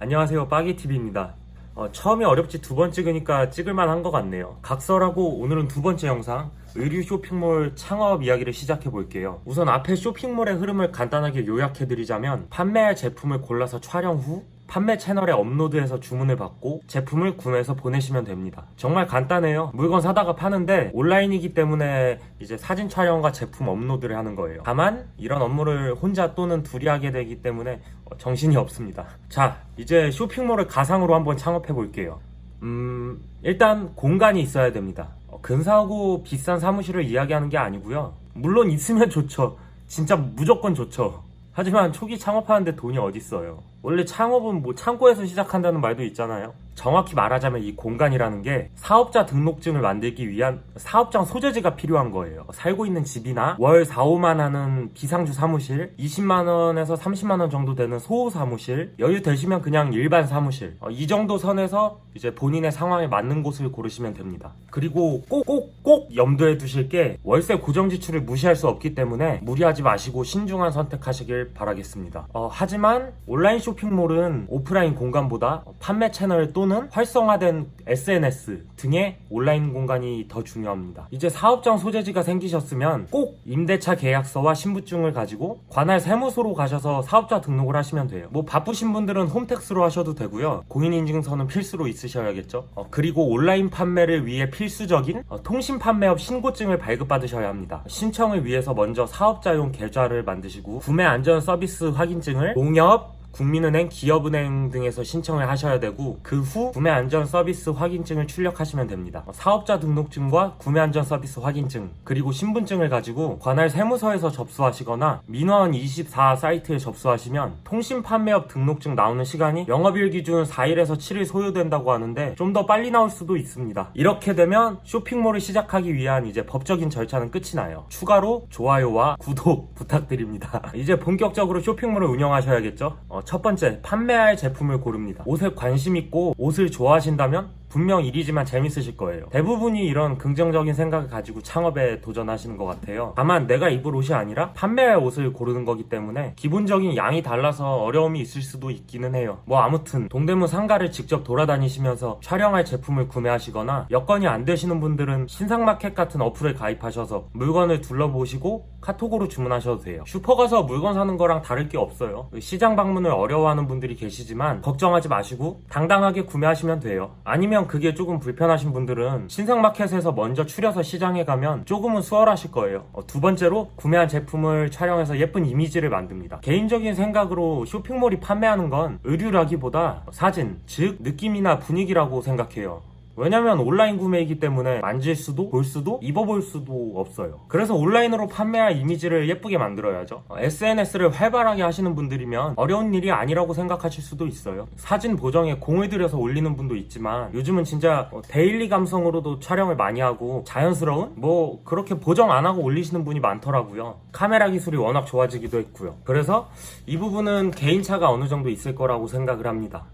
안녕하세요. 빠기TV입니다. 어, 처음이 어렵지 두 번 찍으니까 찍을만 한것 같네요. 각설하고 오늘은 두 번째 영상 의류 쇼핑몰 창업 이야기를 시작해 볼게요. 우선 앞에 쇼핑몰의 흐름을 간단하게 요약해 드리자면 판매할 제품을 골라서 촬영 후 판매 채널에 업로드해서 주문을 받고 제품을 구매해서 보내시면 됩니다. 정말 간단해요. 물건 사다가 파는데 온라인이기 때문에 이제 사진 촬영과 제품 업로드를 하는 거예요. 다만 이런 업무를 혼자 또는 둘이 하게 되기 때문에 어, 정신이 없습니다. 자, 이제 쇼핑몰을 가상으로 한번 창업해 볼게요. 음, 일단 공간이 있어야 됩니다. 어, 근사하고 비싼 사무실을 이야기하는 게 아니고요. 물론 있으면 좋죠. 진짜 무조건 좋죠. 하지만 초기 창업하는데 돈이 어딨어요. 원래 창업은 뭐 창고에서 시작한다는 말도 있잖아요. 정확히 말하자면 이 공간이라는 게 사업자 등록증을 만들기 위한 사업장 소재지가 필요한 거예요. 살고 있는 집이나 월 4, 5만 하는 비상주 사무실, 20만 원에서 30만 원 정도 되는 소호 사무실, 여유 되시면 그냥 일반 사무실. 어, 이 정도 선에서 이제 본인의 상황에 맞는 곳을 고르시면 됩니다. 그리고 꼭 꼭 꼭 염두에 두실 게 월세 고정 지출을 무시할 수 없기 때문에 무리하지 마시고 신중한 선택하시길 바라겠습니다. 어, 하지만 온라인 쇼핑몰은 오프라인 공간보다 판매 채널 또는 활성화된 SNS 등의 온라인 공간이 더 중요합니다. 이제 사업장 소재지가 생기셨으면 꼭 임대차 계약서와 신분증을 가지고 관할 세무소로 가셔서 사업자 등록을 하시면 돼요. 뭐 바쁘신 분들은 홈택스로 하셔도 되고요. 공인인증서는 필수로 있으셔야겠죠. 어, 그리고 온라인 판매를 위해 필수적인 어, 통신 판매업 신고증을 발급받으셔야 합니다. 신청을 위해서 먼저 사업자용 계좌를 만드시고 구매 안전 서비스 확인증을 농협 국민은행, 기업은행 등에서 신청을 하셔야 되고 그 후 구매 안전 서비스 확인증을 출력하시면 됩니다. 어, 사업자 등록증과 구매 안전 서비스 확인증 그리고 신분증을 가지고 관할 세무서에서 접수하시거나 민화원 24 사이트에 접수하시면 통신 판매업 등록증 나오는 시간이 영업일 기준 4일에서 7일 소요된다고 하는데 좀 더 빨리 나올 수도 있습니다. 이렇게 되면 쇼핑몰을 시작하기 위한 이제 법적인 절차는 끝이 나요. 추가로 좋아요와 구독 부탁드립니다. 이제 본격적으로 쇼핑몰을 운영하셔야겠죠? 어, 첫 번째, 판매할 제품을 고릅니다. 옷에 관심 있고 옷을 좋아하신다면 분명 일이지만 재밌으실 거예요. 대부분이 이런 긍정적인 생각을 가지고 창업에 도전하시는 것 같아요. 다만 내가 입을 옷이 아니라 판매할 옷을 고르는 거기 때문에 기본적인 양이 달라서 어려움이 있을 수도 있기는 해요. 뭐 아무튼 동대문 상가를 직접 돌아다니시면서 촬영할 제품을 구매하시거나 여건이 안 되시는 분들은 신상마켓 같은 어플에 가입하셔서 물건을 둘러보시고 카톡으로 주문하셔도 돼요. 슈퍼 가서 물건 사는 거랑 다를 게 없어요. 시장 방문을 어려워하는 분들이 계시지만 걱정하지 마시고 당당하게 구매하시면 돼요. 아니면 그게 조금 불편하신 분들은 신상마켓에서 먼저 추려서 시장에 가면 조금은 수월하실 거예요. 어, 두 번째로 구매한 제품을 촬영해서 예쁜 이미지를 만듭니다. 개인적인 생각으로 쇼핑몰이 판매하는 건 의류라기보다 사진, 즉 느낌이나 분위기라고 생각해요. 왜냐면 온라인 구매이기 때문에 만질 수도 볼 수도 입어볼 수도 없어요. 그래서 온라인으로 판매할 이미지를 예쁘게 만들어야죠. SNS를 활발하게 하시는 분들이면 어려운 일이 아니라고 생각하실 수도 있어요. 사진 보정에 공을 들여서 올리는 분도 있지만 요즘은 진짜 어, 데일리 감성으로도 촬영을 많이 하고 자연스러운 뭐 그렇게 보정 안 하고 올리시는 분이 많더라고요. 카메라 기술이 워낙 좋아지기도 했고요. 그래서 이 부분은 개인차가 어느 정도 있을 거라고 생각을 합니다.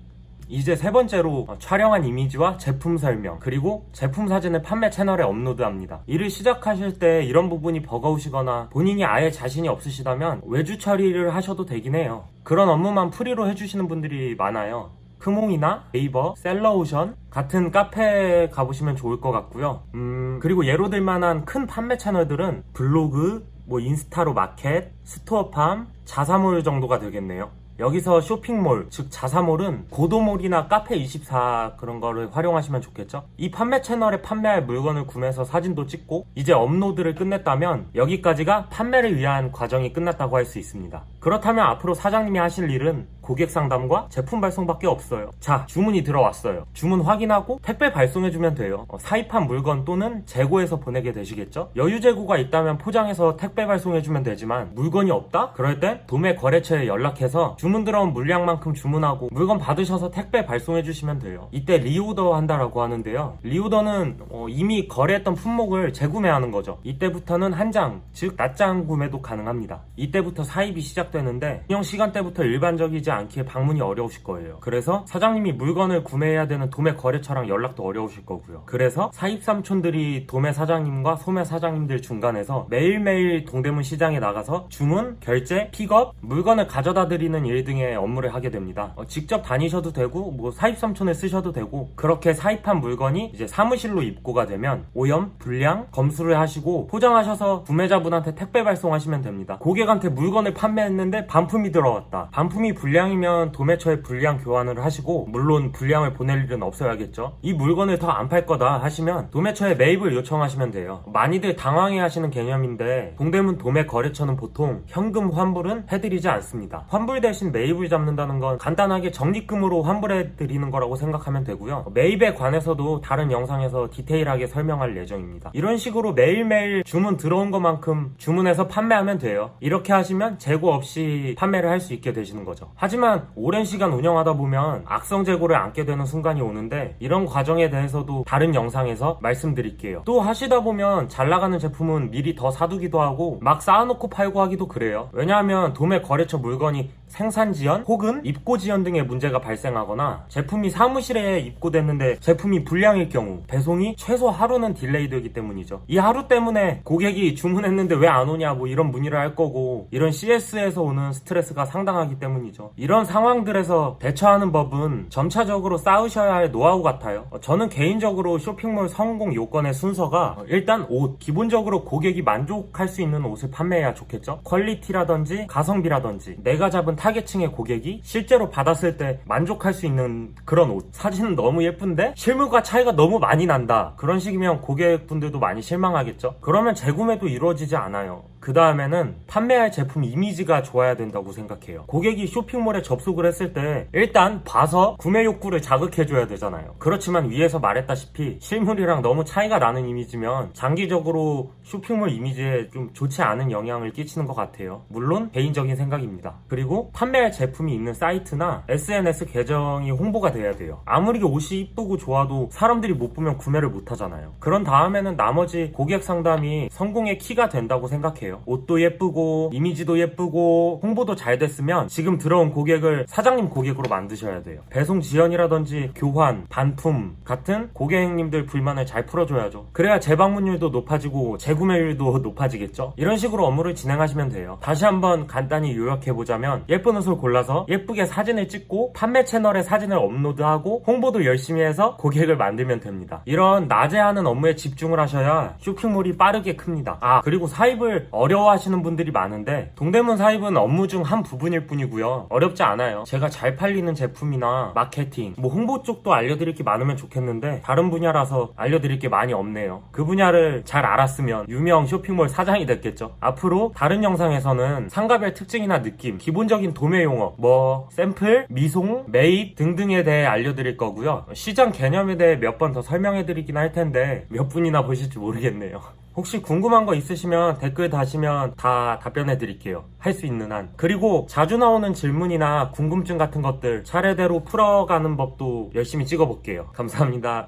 이제 세 번째로 어, 촬영한 이미지와 제품 설명 그리고 제품 사진을 판매 채널에 업로드합니다. 일을 시작하실 때 이런 부분이 버거우시거나 본인이 아예 자신이 없으시다면 외주 처리를 하셔도 되긴 해요. 그런 업무만 프리로 해주시는 분들이 많아요. 크몽이나 네이버, 셀러오션 같은 카페에 가보시면 좋을 것 같고요. 음, 그리고 예로 들 만한 큰 판매 채널들은 블로그, 뭐 인스타로 마켓, 스토어팜, 자사몰 정도가 되겠네요. 여기서 쇼핑몰, 즉 자사몰은 고도몰이나 카페24 그런 거를 활용하시면 좋겠죠? 이 판매 채널에 판매할 물건을 구매해서 사진도 찍고 이제 업로드를 끝냈다면 여기까지가 판매를 위한 과정이 끝났다고 할 수 있습니다. 그렇다면 앞으로 사장님이 하실 일은 고객 상담과 제품 발송밖에 없어요. 자, 주문이 들어왔어요. 주문 확인하고 택배 발송해주면 돼요. 어, 사입한 물건 또는 재고해서 보내게 되시겠죠? 여유 재고가 있다면 포장해서 택배 발송해주면 되지만 물건이 없다? 그럴 땐 도매 거래처에 연락해서 주문 들어온 물량만큼 주문하고 물건 받으셔서 택배 발송해주시면 돼요. 이때 리오더 한다라고 하는데요. 리오더는 어, 이미 거래했던 품목을 재구매하는 거죠. 이때부터는 한 장, 즉 낱장 구매도 가능합니다. 이때부터 사입이 시작됩니다. 시작되는데 운영 시간대부터 일반적이지 않기에 방문이 어려우실 거예요. 그래서 사장님이 물건을 구매해야 되는 도매 거래처랑 연락도 어려우실 거고요. 그래서 사입삼촌들이 도매 사장님과 소매 사장님들 중간에서 매일매일 동대문 시장에 나가서 주문, 결제, 픽업, 물건을 가져다 드리는 일 등의 업무를 하게 됩니다. 어, 직접 다니셔도 되고 뭐 사입삼촌을 쓰셔도 되고 그렇게 사입한 물건이 이제 사무실로 입고가 되면 오염, 불량, 검수를 하시고 포장하셔서 구매자분한테 택배 발송하시면 됩니다. 고객한테 물건을 판매했는 데 반품이 들어왔다. 반품이 불량이면 도매처에 불량 교환을 하시고 물론 불량을 보낼 일은 없어야겠죠. 이 물건을 더 안 팔 거다 하시면 도매처에 매입을 요청하시면 돼요. 많이들 당황해 하시는 개념인데 동대문 도매 거래처는 보통 현금 환불은 해드리지 않습니다. 환불 대신 매입을 잡는다는 건 간단하게 적립금으로 환불해 드리는 거라고 생각하면 되고요. 매입에 관해서도 다른 영상에서 디테일하게 설명할 예정입니다. 이런 식으로 매일매일 주문 들어온 것만큼 주문해서 판매하면 돼요. 이렇게 하시면 재고 없이 판매를 할 수 있게 되시는 거죠. 하지만 오랜 시간 운영하다 보면 악성 재고를 안게 되는 순간이 오는데 이런 과정에 대해서도 다른 영상에서 말씀드릴게요. 또 하시다 보면 잘 나가는 제품은 미리 더 사두기도 하고 막 쌓아놓고 팔고 하기도 그래요. 왜냐하면 도매 거래처 물건이 생산 지연 혹은 입고 지연 등의 문제가 발생하거나 제품이 사무실에 입고됐는데 제품이 불량일 경우 배송이 최소 하루는 딜레이 되기 때문이죠. 이 하루 때문에 고객이 주문했는데 왜 안 오냐 뭐 이런 문의를 할 거고 이런 CS에서 오는 스트레스가 상당하기 때문이죠. 이런 상황들에서 대처하는 법은 점차적으로 쌓으셔야 할 노하우 같아요. 어, 저는 개인적으로 쇼핑몰 성공 요건의 순서가 어, 일단 옷 기본적으로 고객이 만족할 수 있는 옷을 판매해야 좋겠죠. 퀄리티라든지 가성비라든지 내가 잡은 타겟층의 고객이 실제로 받았을 때 만족할 수 있는 그런 옷. 사진은 너무 예쁜데 실물과 차이가 너무 많이 난다. 그런 식이면 고객분들도 많이 실망하겠죠. 그러면 재구매도 이루어지지 않아요. 그 다음에는 판매할 제품 이미지가 좋아야 된다고 생각해요. 고객이 쇼핑몰에 접속을 했을 때 일단 봐서 구매 욕구를 자극해줘야 되잖아요. 그렇지만 위에서 말했다시피 실물이랑 너무 차이가 나는 이미지면 장기적으로 쇼핑몰 이미지에 좀 좋지 않은 영향을 끼치는 것 같아요. 물론 개인적인 생각입니다. 그리고 판매할 제품이 있는 사이트나 SNS 계정이 홍보가 돼야 돼요. 아무리 옷이 이쁘고 좋아도 사람들이 못 보면 구매를 못 하잖아요. 그런 다음에는 나머지 고객 상담이 성공의 키가 된다고 생각해요. 옷도 예쁘고 이미지도 예쁘고 홍보도 잘 됐으면 지금 들어온 고객을 사장님 고객으로 만드셔야 돼요. 배송 지연이라든지 교환, 반품 같은 고객님들 불만을 잘 풀어줘야죠. 그래야 재방문율도 높아지고 재구매율도 높아지겠죠. 이런 식으로 업무를 진행하시면 돼요. 다시 한번 간단히 요약해보자면 예쁜 옷을 골라서 예쁘게 사진을 찍고 판매 채널에 사진을 업로드하고 홍보도 열심히 해서 고객을 만들면 됩니다. 이런 낮에 하는 업무에 집중을 하셔야 쇼핑몰이 빠르게 큽니다. 아 그리고 사입을 어려워하시는 분들이 많은데 동대문 사입은 업무 중 한 부분일 뿐이고요. 어렵지 않아요. 제가 잘 팔리는 제품이나 마케팅, 뭐 홍보 쪽도 알려드릴 게 많으면 좋겠는데 다른 분야라서 알려드릴 게 많이 없네요. 그 분야를 잘 알았으면 유명 쇼핑몰 사장이 됐겠죠. 앞으로 다른 영상에서는 상가별 특징이나 느낌, 기본적인 도매 용어, 뭐 샘플, 미송, 매입 등등에 대해 알려드릴 거고요. 시장 개념에 대해 몇 번 더 설명해드리긴 할 텐데 몇 분이나 보실지 모르겠네요. 혹시 궁금한 거 있으시면 댓글 다시면 다 답변해 드릴게요. 할 수 있는 한. 그리고 자주 나오는 질문이나 궁금증 같은 것들 차례대로 풀어가는 법도 열심히 찍어 볼게요. 감사합니다.